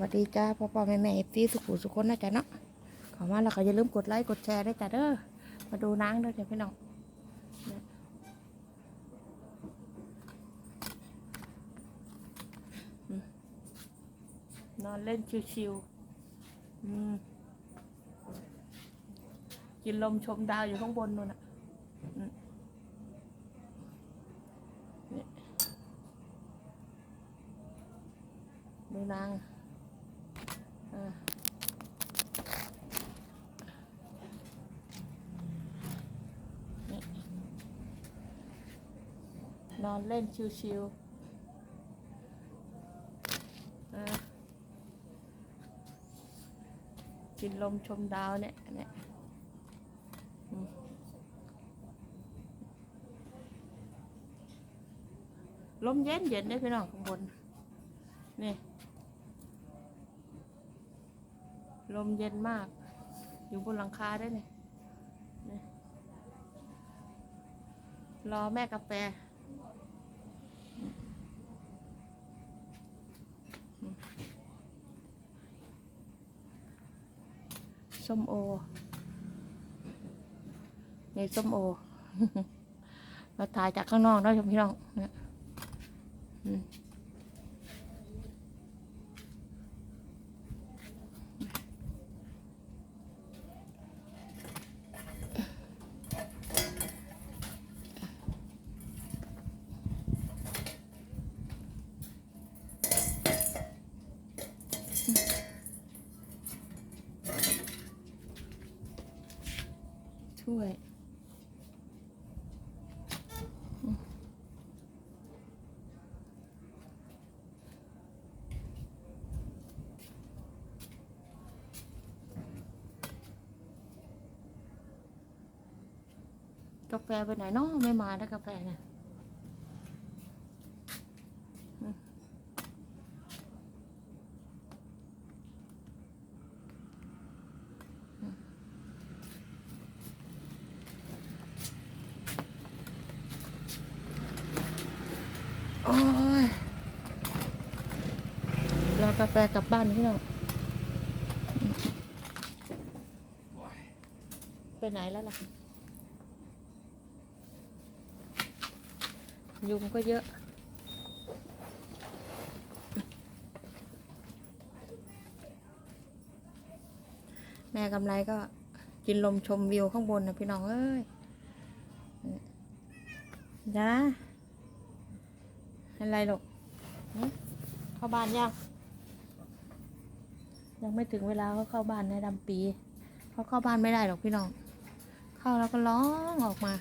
วัสดีจ้าพ่อพ่อแม่แม่เอฟซีสุขุสุขคนนะจ๊ะเนาะขอมาแล้วก็อย่าลืมกดไลค์กดแชร์ด้วยจ้ะเด้อมาดูนางด้วยจ้ะพี่น้องนอนเล่นชิวๆอืมกินลมชมดาวอยู่ข้างบนนู่นน่ะเนี่ยดูนางอ่านี่ นอนเล่นชิวๆอ่ากินลมชมดาวเนี่ยเนี่ยลมเย็นเย็นได้พี่น้องข้างบน นี่ ลมเย็นมาก อยู่บนหลังคาได้เนี่ยรอแม่กาแฟ ส้มโอ ในส้มโอ เราถ่ายจากข้างนอกเนาะพี่น้องเนี่ย ช่วย กาแฟไปไหนเนาะไม่มาแล้วกาแฟเนี่ย รอกาแฟกลับบ้านพี่น้องไปไหนแล้วล่ะ ยุงก็เยอะแม่กำไรก็กินลมชมวิวข้างบนนะพี่น้องเอ้ยจ้าอะไรหรอกเข้าบ้านยัง ยังไม่ถึงเวลาเขาเข้าบ้านในดำปีเขาเข้าบ้านไม่ได้หรอกพี่น้อง เข้าแล้วก็ร้องออกมา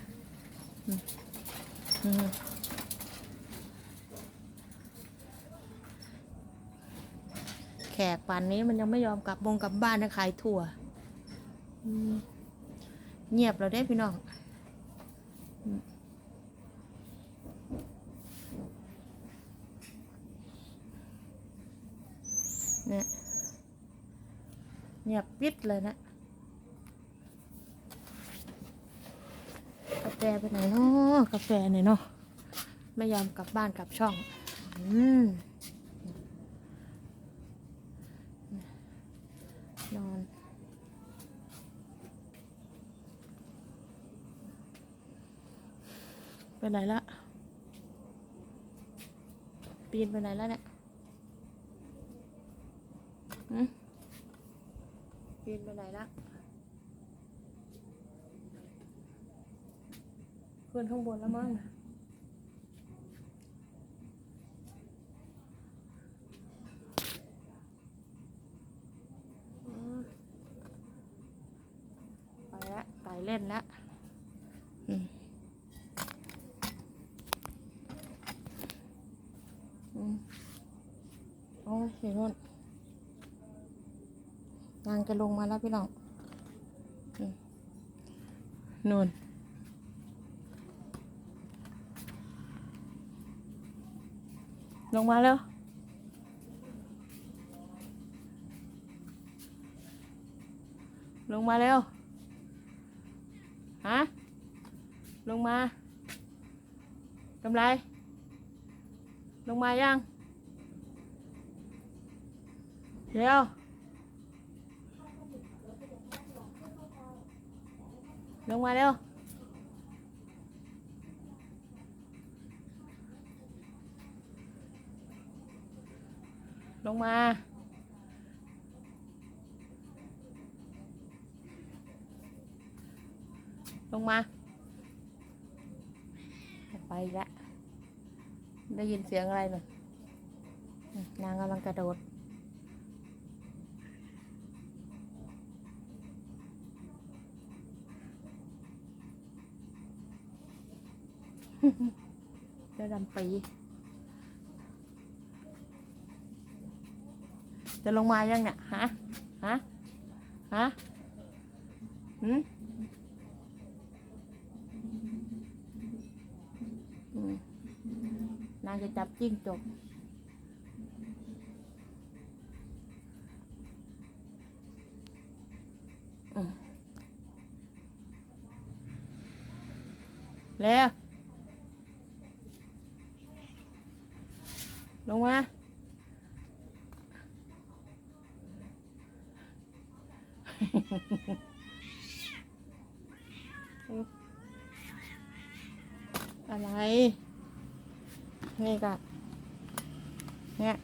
อืมแขกป่านนี้มันยังไม่ยอมกลับบงกลับบ้านนะขายถั่วเงียบเราได้พี่น้องเนี่ย เงียบปิดเลยนะกาแฟไปไหนเนาะกาแฟเนี่ยเนาะไม่ยอมกลับบ้านกลับช่องอืมนอนไปไหนละปีนไปไหนแล้วเนี่ยหืม ปีนไปไหนละขึ้นข้างบนแล้วมั้งไปแล้วไต่เล่นแล้วอืมอืมโอ้ยเห็นนู่น นางจะลงมาแล้วพี่น้องนู่นลงมาแล้วลงมาเร็ว ฮะ ลงมากำไร ลงมายังเร็ว ลงมาเร็วลงมาลงมา ไปล้วได้ยินเสียงอะไรหน่อยนางกำลังกระโดด เจ้าดำปีจะลงมายังเนี่ยฮะฮะฮะหืมอืมนางจะจับจิ้งจกอืมเร็ว ลงมาอะไร นี่ก็เนี่ย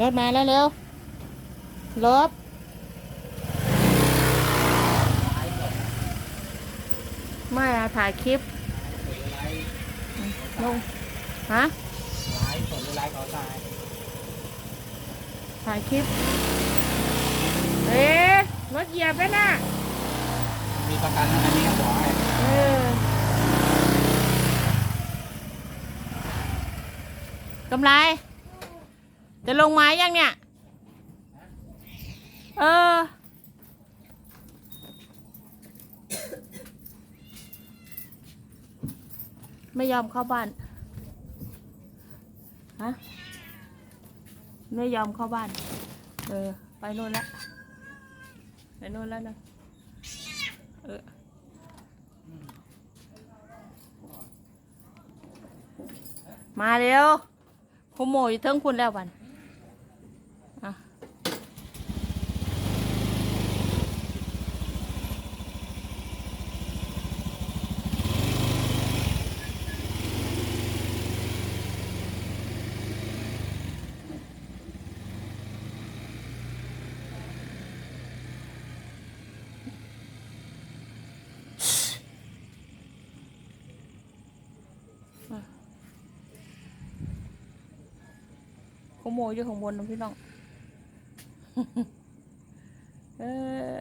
รถมาแล้วเร็วรถ ไม่อะถ่ายคลิปลงฮะไลฟ์สดหรือไลฟ์เขาตายถ่ายคลิปเอ๊ะรถเหยียบไปน่ะมีประกันอันนี้ก็บอกให้เออกำไร จะลงไม้ยังเนี่ย เออ ไม่ยอมเข้าบ้าน ฮะ ไม่ยอมเข้าบ้าน เออ ไปโน่นแล้วไปโน่นแล้วนะเออมาเร็วขโมยเทิงคุณแล้ววัน โมยอยู่ข้างบนนะพี่น้องเออ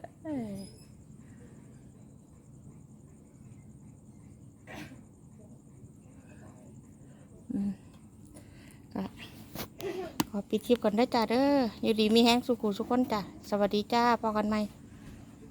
ก็ขอปิดคลิปก่อนได้จ้าเด้ออยู่ดีมีแห้งสุขุสุขคนจ้ะ สวัสดีจ้าพอกันไหม